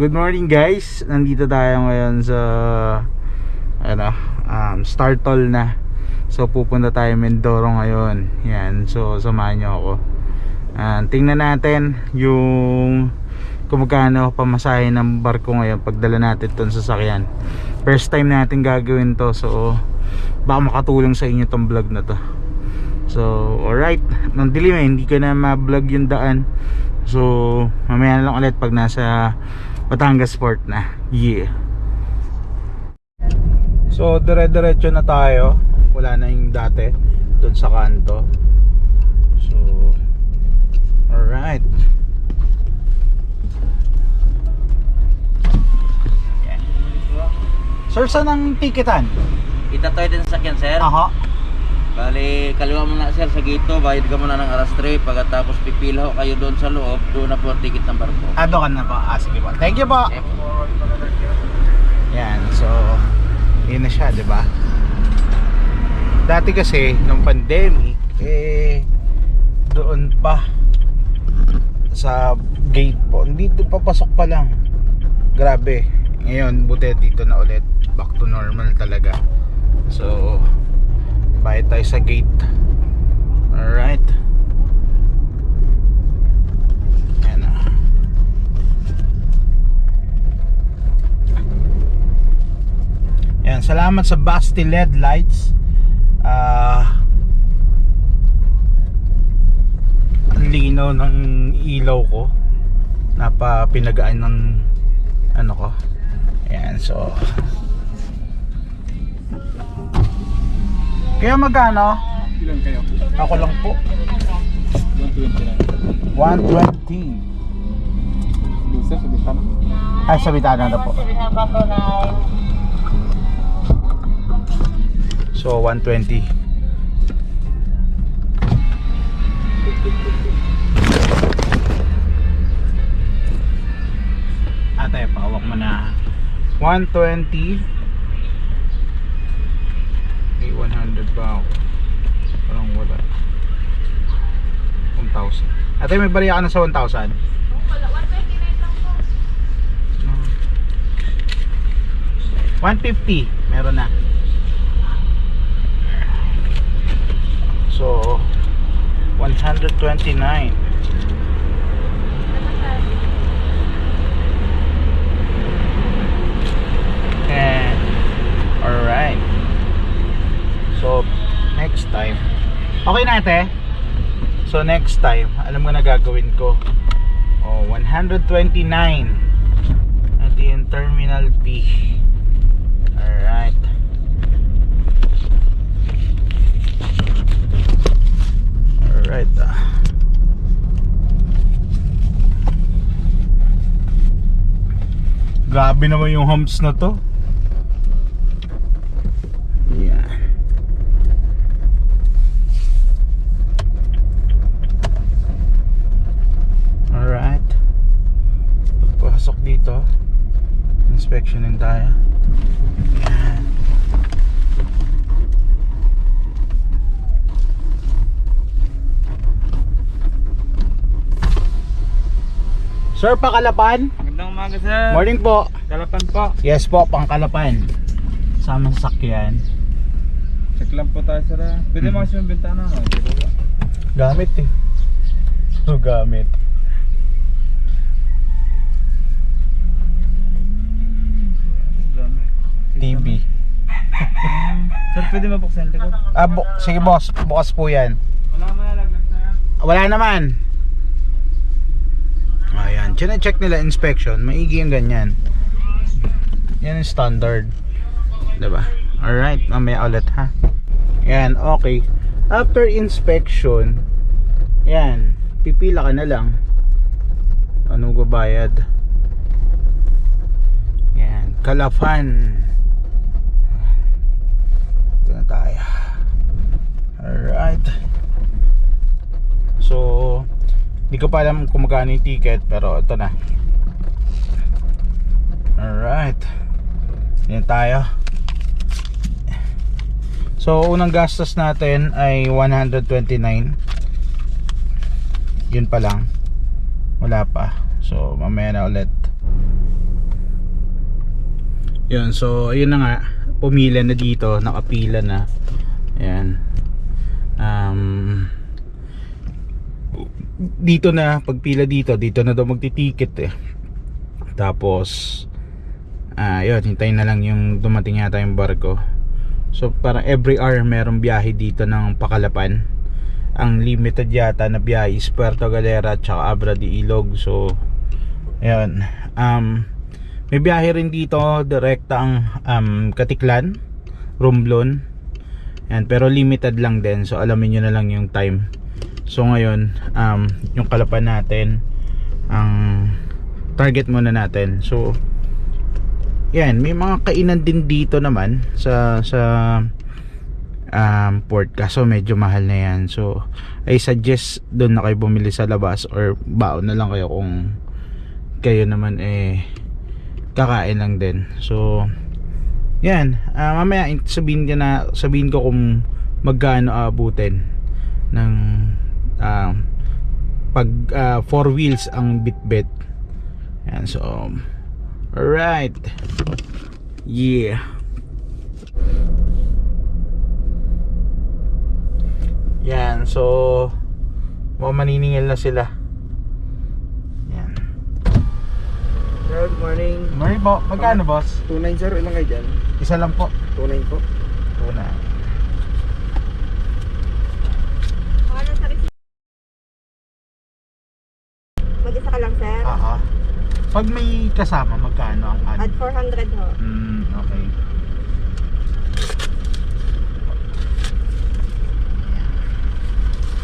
Good morning guys. Nandito tayo ngayon sa ano, um, Startol na. So, pupunta tayo Mindoro ngayon. Yan. So, samahan niyo ako. Ah, tingnan natin yung kung magkano pamasahe ng barko ngayon pagdala natin tong sasakyan. First time natin gagawin to. So, baka makatulong sa inyo tong vlog na to. So, alright. Nung dilim eh, hindi ko na ma-vlog yung daan. So, mamaya na lang ulit pag nasa Batangas Port na. Yeah. So, dire-diretso na tayo. Wala na yung dati doon sa kanto. So, alright. Sir, saan ang tikitan? Itatoy din sa sakyan, sir. Aha. Bali, kaliwa mo na, sir, sa gito. Bayad ka muna ng alas 3. Pagkatapos pipila ho kayo doon sa loob. Doon na po ang ticket ng barko. Ado ka na po. Ah, sige po. Thank you po. Eh, Yan, so yun na siya, 'di ba? Dati kasi nung pandemic eh doon pa sa gate po. Dito papasok pa lang. Grabe. Ngayon buti dito na ulit. Back to normal talaga. So bayad tayo sa gate. Alright. Yan na. Yan, salamat sa Basti LED lights. Ah ang linaw ng ilaw ko. Napa pinagaan ng ano ko. Ayan, so Kaya magkano? Ilan kayo? Ako lang po. 120 na. 120. Lusa, sa bitana. Ay, sa bitana na po. So, 120. Ate, pawak mo na. 120. May 100 ba ako? Parang wala. 1,000. Ate, may bariya ka na sa 1,000? One fifty, meron na. So, 129. And, alright. So, next time. Okay na ate? So, next time, alam mo na gagawin ko. Oh, 129 at yung Terminal P. Alright. Alright. ah. Grabe naman yung humps na to. Yeah. Alright. Pagpasok dito, inspectionin tayo. Yan. Sir, pakalapan? Magandang umaga, sir. Morning po. Kalapan po. Yes po, pangkalapan. Sama sakyan. Check lang po tayo, sir. ah. Pwede Hmm. yung bintana, no? Gamit eh. So, gamit. Pwede mabuksan ko? Ah, bu- sige boss, bukas po yan. Wala mo nalaglag, sir. Wala naman. Ayan, check nila inspection, maigi yung ganyan. Yan yung standard. 'Di ba? Alright, mamaya ulit ha. Yan, okay. After inspection, yan, pipila ka na lang. Ano babayad? Yan, kalafan. Ito na tayo. Alright. So, hindi ko pa alam kung magkano yung ticket pero ito na. Alright. Yan tayo. So, unang gastos natin ay 129. Yun pa lang. Wala pa. So, mamaya na ulit. Yun, so ayun na nga, pumila na dito, nakapila na. Ayan. Um, dito na, pagpila dito, dito na daw magti-ticket eh. Tapos, ah, yun, hintayin na lang yung dumating yata yung barko. So, parang every hour merong biyahe dito ng Pakalapan. Ang limited yata na biyahe is Puerto Galera at saka Abra de Ilog. So, ayun. Um, may biyahe rin dito, direkta ang um, Katiklan, Romblon. Yan, pero limited lang din. So alamin nyo na lang yung time. So ngayon, um, yung kalapan natin, ang target muna natin. So, yan, may mga kainan din dito naman sa sa um, port kaso medyo mahal na yan. So, I suggest doon na kayo bumili sa labas or baon na lang kayo kung kayo naman eh kakain lang din. So, yan. ah, mamaya in- sabihin ko na sabihin ko kung magkano aabutin ng ah, pag 4 wheels ang bitbit. Yan, so alright. Yeah. Yan, so maniningil na sila. Yan. Good morning. Mari po, magkano boss? 290 ilang kayo dyan? Isa lang po. 29 po. Una. Ano sa receipt? Mag-isa ka lang, sir? Oo. Pag may kasama, magkano ang At ad? 400 ho. Hmm, okay.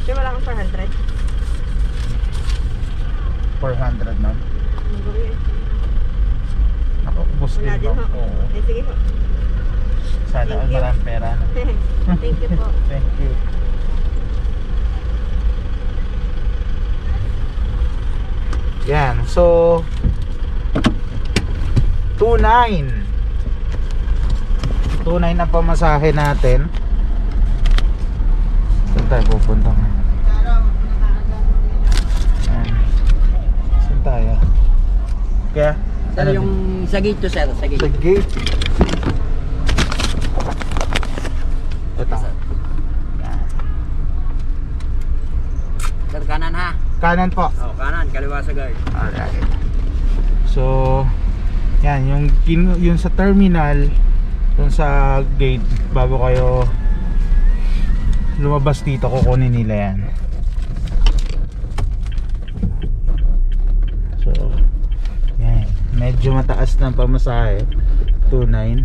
Sure, wala kang 400? 400 ma'am. Ang gawin. Ako, ubos Wala din din ma'am. ho. Oo. Eh, sige ho. Sana Thank all you. maraming pera. no? Thank you po. Thank you. Yan, so 29 29 ang pamasahe natin Saan tayo pupunta. Saan tayo? Kaya? Sir, yung sa gate to, sir. Sa gate. Sa gate Ito Yan. Sir, kanan ha. Kanan po Oh, kanan. Kaliwa sa guard. Alright. So, yan, yung, yung sa terminal, yung sa gate, bago kayo lumabas dito, kukunin nila yan. So, yan. Medyo mataas ang pamasahe. 2.9.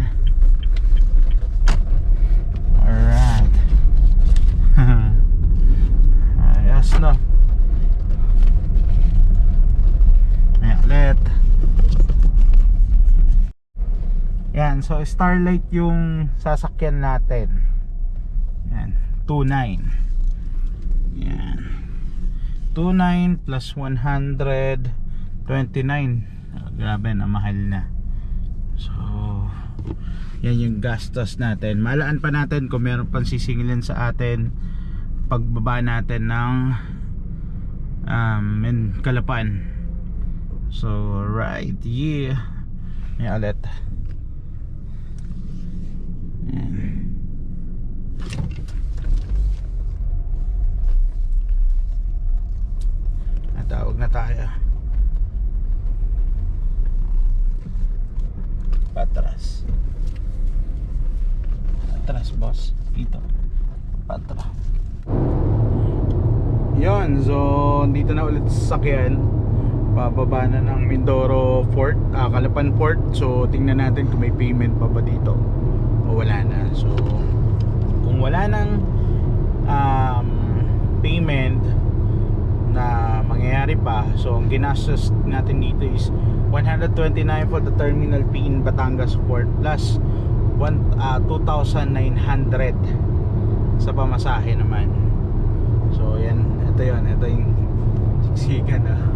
Alright. Ayos na. Ayan, ulit. Yan, so Starlight yung sasakyan natin. Yan, 29. Yan. 29 plus 129. Ah, grabe na, mahal na. So, yan yung gastos natin. Malaan pa natin kung meron pang sisingilin sa atin pagbaba natin ng um, in Kalapan. So, right, yeah. May ulit. Yan. Natawag na tayo. Patras. Patras, boss. Dito. Patra. Yon, so dito na ulit sa sakyan pababa na ng Mindoro Fort, ah, Calapan Fort. So tingnan natin kung may payment pa ba dito o wala na. So kung wala nang um, payment na mangyayari pa, so ang ginastos natin dito is 129 for the terminal fee in Batangas Port plus one, ah, 2,900 sa pamasahe naman. So yan, ito yon, ito yung siksikan na.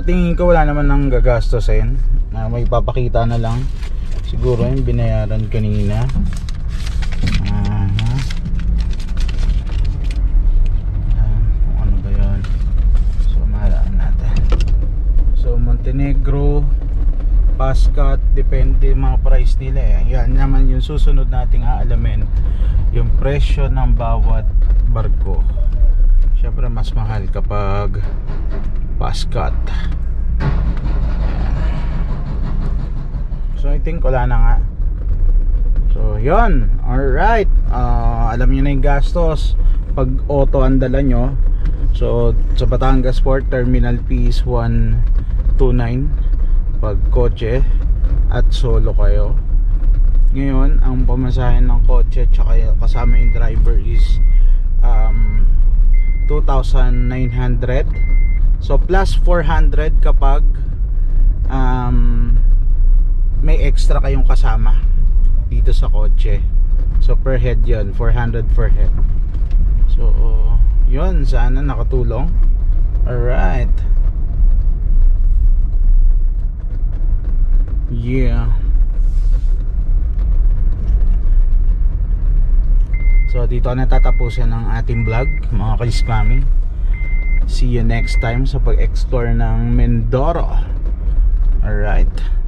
So tingin ko wala naman nang gagastosin. Na may papakita na lang. Siguro yung binayaran kanina. Ah, kung ano ba yun. So mahalaan natin. So Montenegro, Pascat, depende mga price nila eh. Yan naman yung susunod nating aalamin yung presyo ng bawat barko. Syempre mas mahal kapag Pascat. So I think wala na nga. So yun. Alright. Ah, alam niyo na yung gastos pag auto ang dala nyo. So sa Batangas Port Terminal Fees 129 pag kotse at solo kayo. Ngayon, ang pamasahin ng kotse tsaka kasama yung driver is um, 2,900 So plus 400 kapag um, may extra kayong kasama dito sa kotse. So per head 'yon, 400 per head. So 'yun, sana nakatulong. Alright. Yeah. So dito na tatapusin ang ating vlog, mga kalismami. See you next time sa pag-explore ng Mindoro. Alright.